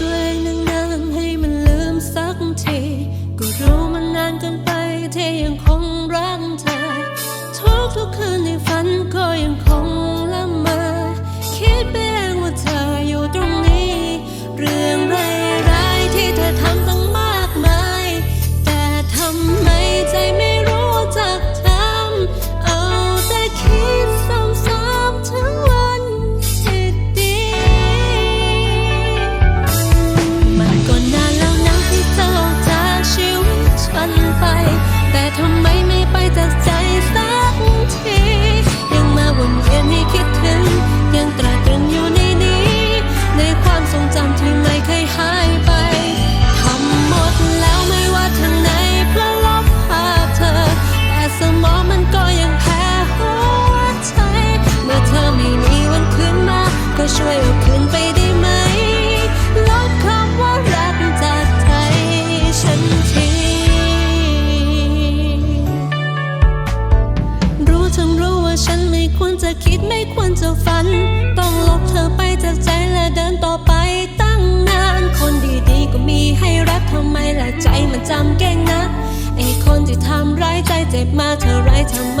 ตัวเองนั่งๆให้มันลืมสักทีก็รู้ จะคิดไม่ควรจะฝัน ต้องลบเธอไปจากใจและเดินต่อไปตั้งนาน คนดีๆก็มีให้รักทำไมละใจมันจำเก่งนะไอคนที่ทำร้ายใจเจ็บมาเธอร้ายทำไม